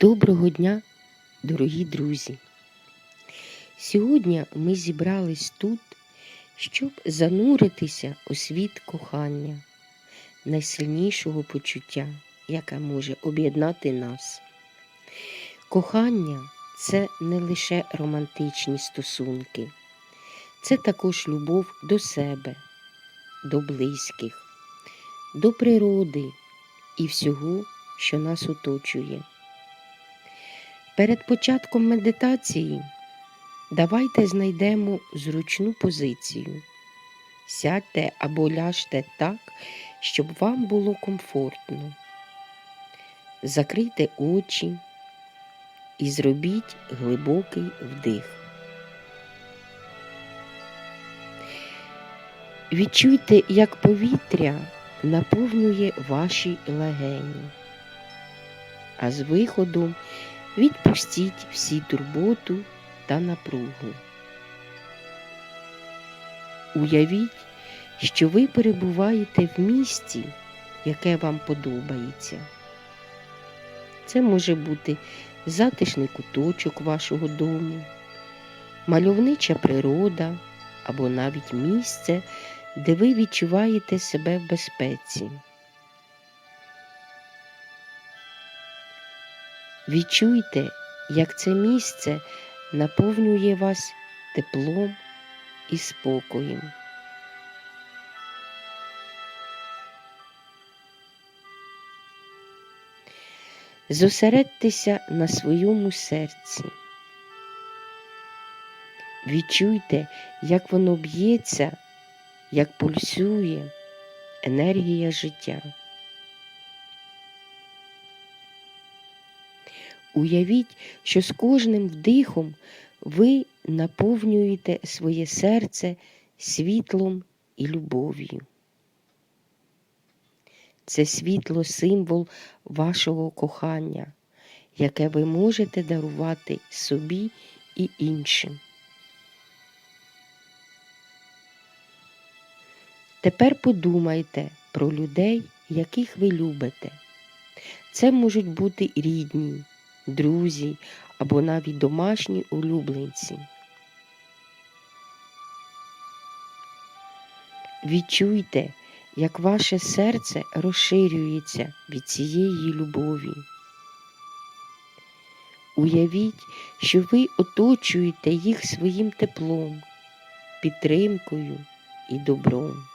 Доброго дня, дорогі друзі! Сьогодні ми зібрались тут, щоб зануритися у світ кохання, найсильнішого почуття, яке може об'єднати нас. Кохання це не лише романтичні стосунки, це також любов до себе, до близьких, до природи і всього, що нас оточує. Перед початком медитації давайте знайдемо зручну позицію. Сядьте або ляжте так, щоб вам було комфортно. Закрийте очі і зробіть глибокий вдих. Відчуйте, як повітря наповнює ваші легені, а з виходом Відпустіть всі турботу та напругу. Уявіть, що ви перебуваєте в місті, яке вам подобається. Це може бути затишний куточок вашого дому, мальовнича природа або навіть місце, де ви відчуваєте себе в безпеці. Відчуйте, як це місце наповнює вас теплом і спокоєм. Зосередьтеся на своєму серці. Відчуйте, як воно б'ється, як пульсує енергія життя. Уявіть, що з кожним вдихом ви наповнюєте своє серце світлом і любов'ю. Це світло символ вашого кохання, яке ви можете дарувати собі і іншим. Тепер подумайте про людей, яких ви любите. Це можуть бути рідні, друзі або навіть домашні улюбленці. Відчуйте, як ваше серце розширюється від цієї любові. Уявіть, що ви оточуєте їх своїм теплом, підтримкою і добром.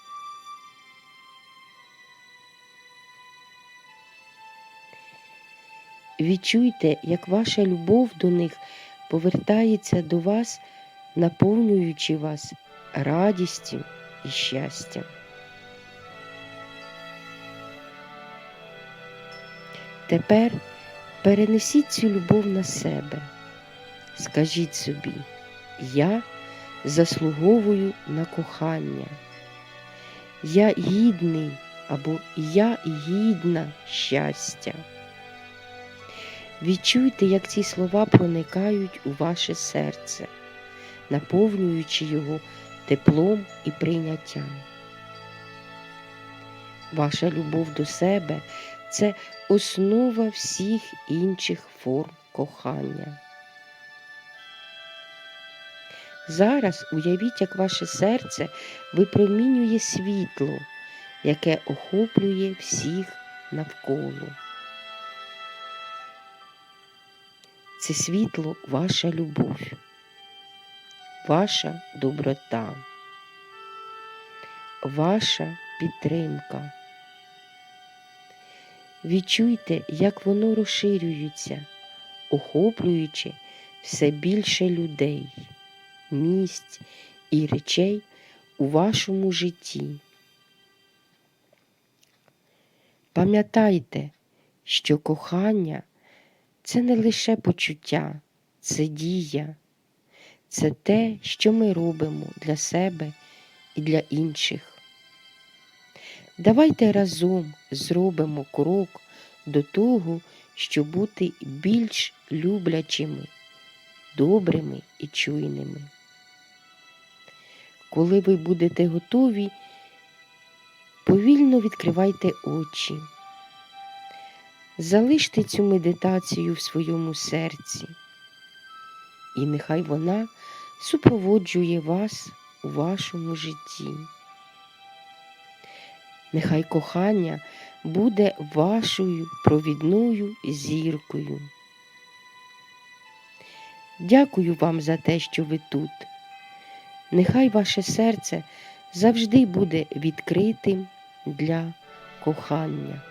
Відчуйте, як ваша любов до них повертається до вас, наповнюючи вас радістю і щастям. Тепер перенесіть цю любов на себе. Скажіть собі, я заслуговую на кохання. Я гідний або я гідна щастя. Відчуйте, як ці слова проникають у ваше серце, наповнюючи його теплом і прийняттям. Ваша любов до себе це основа всіх інших форм кохання. Зараз уявіть, як ваше серце випромінює світло, яке охоплює всіх навколо. Це світло ваша любов, ваша доброта, ваша підтримка. Відчуйте, як воно розширюється, охоплюючи все більше людей, місць і речей у вашому житті. Пам'ятайте, що кохання це не лише почуття, це дія, це те, що ми робимо для себе і для інших. Давайте разом зробимо крок до того, щоб бути більш люблячими, добрими і чуйними. Коли ви будете готові, повільно відкривайте очі. Залиште цю медитацію в своєму серці, і нехай вона супроводжує вас у вашому житті. Нехай кохання буде вашою провідною зіркою. Дякую вам за те, що ви тут. Нехай ваше серце завжди буде відкритим для кохання.